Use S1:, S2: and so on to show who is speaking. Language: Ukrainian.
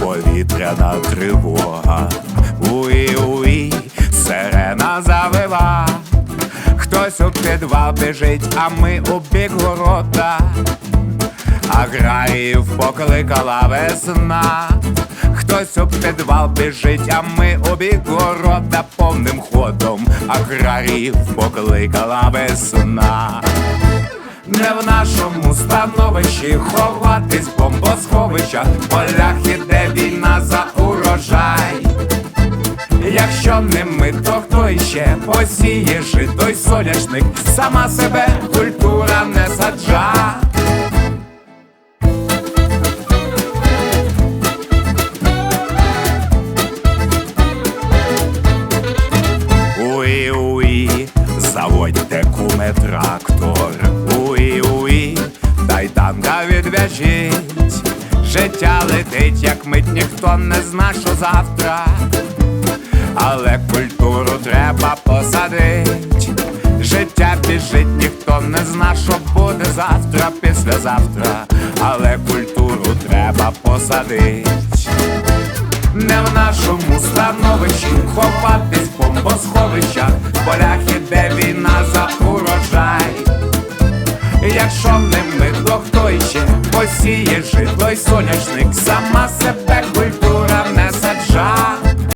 S1: повітряна тривога, уї уї сирена завива, хтось у підвал біжить, а ми у бік ворота, аграріїв покликала весна, хтось у підвал біжить, а ми у бік ворота. Повним ходом, аграріїв покликала весна. Не в нашому становищі ховатись бомбосховища, полях Якщо не ми, то хто іще посіє жито й соняшник, сама себе культура не саджа. Уї, заводьте куме трактор. Уї, уї, дай танка відв'яжіть. Життя летить, як мить, ніхто не зна, що завтра. Але культуру треба посадить. Життя біжить, ніхто не зна, що буде завтра, післязавтра. Але культуру треба посадить. Не в нашому становищі ховатись в бомбосховищах, полях іде війна за урожай. Якщо не ми, то хто іще посіє жито й соняшник, сама себе.